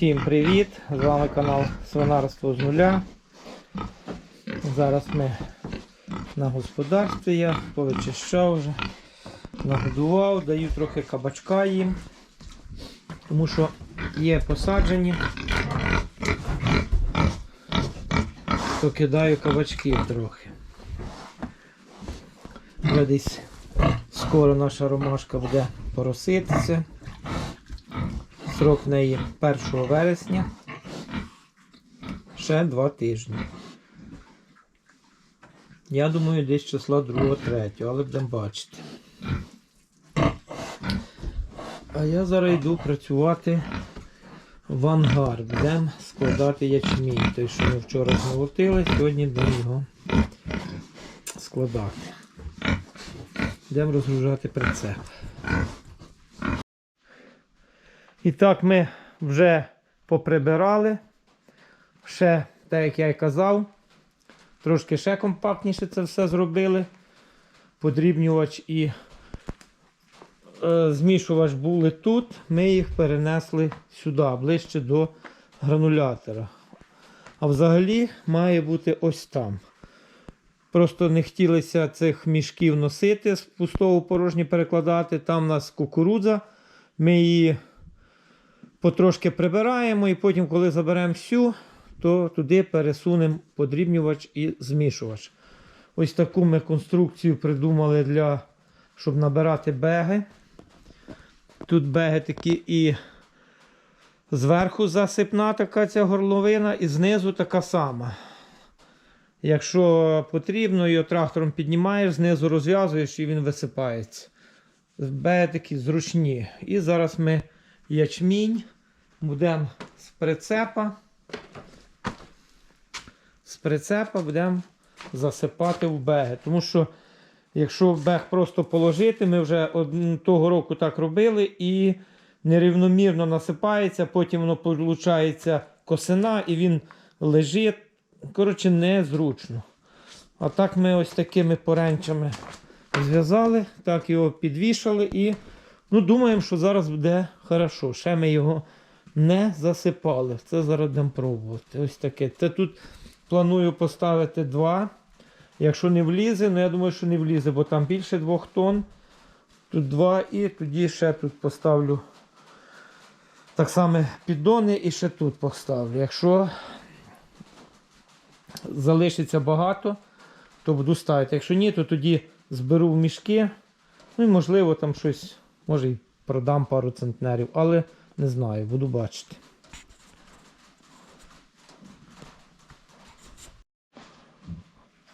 Всім привіт! З вами канал Свинарство з нуля. Зараз ми на господарстві я повичищав вже, нагодував, даю трохи кабачка їм, тому що є посаджені, то кидаю кабачків трохи. Вже десь скоро наша ромашка буде пороситися. Срок неї 1 вересня. Ще 2 тижні. Я думаю, десь числа 2-3, але будемо бачити. А я зараз йду працювати в ангар. Будемо складати ячмінь. Той, що ми вчора змолотили, сьогодні будемо його складати. Будемо розгружати прицеп. І так ми вже поприбирали. Ще, так як я і казав, трошки ще компактніше це все зробили. Подрібнювач і е, змішувач були тут. Ми їх перенесли сюди, ближче до гранулятора. А взагалі має бути ось там. Просто не хотілося цих мішків носити, з пустого в порожнє перекладати. Там у нас кукурудза. Ми її потрошки прибираємо і потім, коли заберемо всю, то туди пересунемо подрібнювач і змішувач. Ось таку ми конструкцію придумали, для, щоб набирати беги. Тут беги такі і зверху засипна така ця горловина, і знизу така сама. Якщо потрібно, його трактором піднімаєш, знизу розв'язуєш і він висипається. Беги такі зручні. І зараз ми ячмінь будемо з прицепа. З прицепа будемо засипати в беги. Тому що, якщо бег просто положити, ми вже того року так робили і нерівномірно насипається, потім воно виходить косина і він лежить. Коротше, незручно. А так ми ось такими поренчами зв'язали, так його підвішали і ну, думаємо, що зараз буде хорошо. Ще ми його не засипали. Це зараз будемо пробувати. Ось таке. Це тут планую поставити два. Якщо не влізе, ну я думаю, що не влізе, бо там більше двох тонн. Тут два і тоді ще тут поставлю так само піддони і ще тут поставлю. Якщо залишиться багато, то буду ставити. Якщо ні, то тоді зберу в мішки. Ну і можливо там щось, може і продам пару центнерів, але не знаю, буду бачити.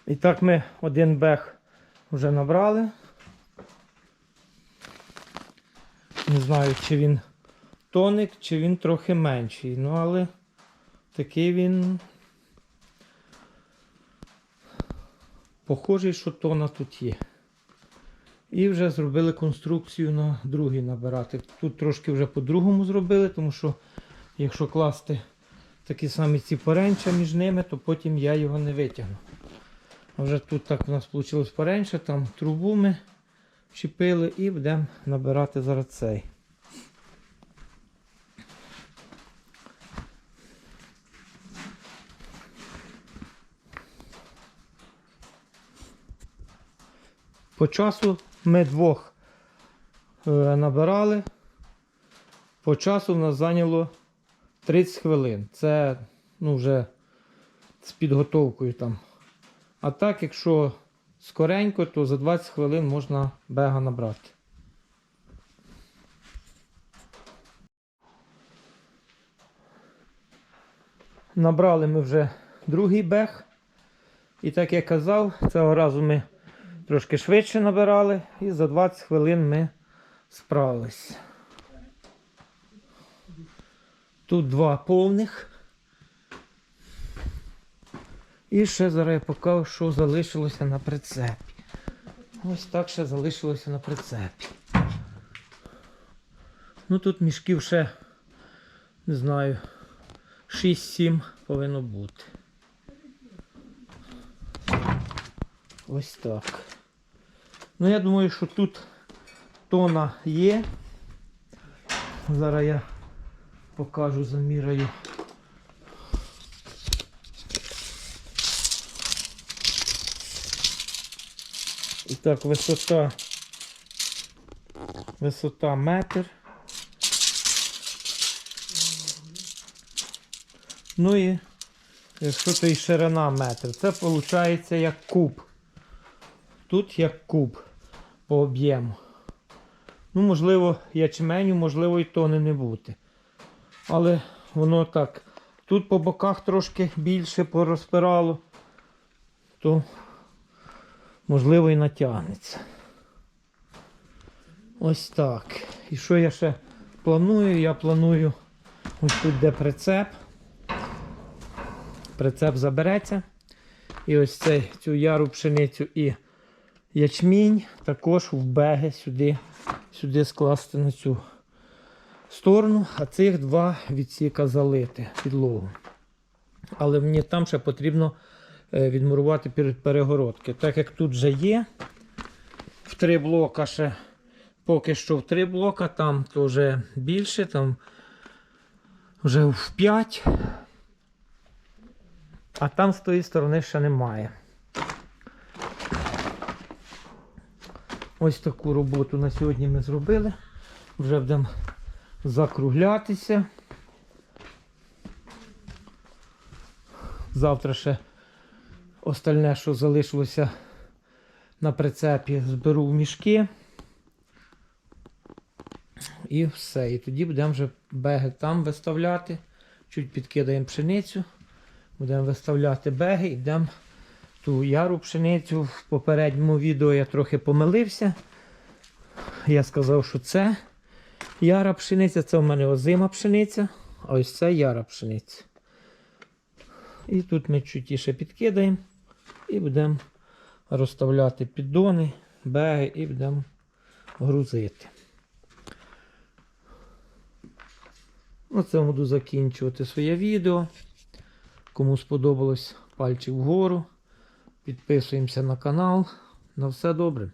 І так ми один бег вже набрали. Не знаю, чи він тоник, чи він трохи менший. Ну, але такий він. Похожий, що тона тут є. І вже зробили конструкцію на другий набирати. Тут трошки вже по-другому зробили, тому що якщо класти такі самі ці поренча між ними, то потім я його не витягну. А вже тут так у нас вийшло поренча, там трубу ми чіпили і будемо набирати зараз цей. По часу ми двох е, набирали. По часу в нас зайняло 30 хвилин. Це ну, вже з підготовкою там. А так, якщо скоренько, то за 20 хвилин можна бега набрати. Набрали ми вже другий бег. І так як казав, цього разу ми Трошки швидше набирали і за 20 хвилин ми справились. Тут два повних. І ще зараз я покажу, що залишилося на прицепі. Ось так ще залишилося на прицепі. Ну тут мішків ще, не знаю, 6-7 повинно бути. Ось так. Ну, я думаю, що тут тона є. Зараз я покажу, заміряю. І так, висота. Висота метр. Ну і якщо то і ширина метр, це виходить як куб. Тут як куб по об'єму. Ну, можливо, ячменю, можливо, і тони не бути. Але воно так. Тут по боках трошки більше порозпирало, то можливо і натягнеться. Ось так. І що я ще планую? Я планую ось тут де прицеп. Прицеп забереться. І ось цей, цю яру пшеницю і ячмінь також в беги сюди, сюди скласти на цю сторону, а цих два відсіка залити підлогу. Але мені там ще потрібно е, відмурувати перегородки. Так як тут вже є в три блока ще поки що в три блока, там то вже більше, там вже в 5. А там з тої сторони ще немає. Ось таку роботу на сьогодні ми зробили. Вже будемо закруглятися. Завтра ще остальне, що залишилося на прицепі, зберу в мішки. І все. І тоді будемо вже беги там виставляти. Чуть підкидаємо пшеницю. Будемо виставляти беги і будемо ту яру пшеницю. В попередньому відео я трохи помилився. Я сказав, що це яра пшениця, це в мене озима пшениця, а ось це яра пшениця. І тут ми чутіше підкидаємо і будемо розставляти піддони, беги і будемо грузити. На цьому буду закінчувати своє відео. Кому сподобалось, пальчик вгору. Підписуємося на канал. На все добре.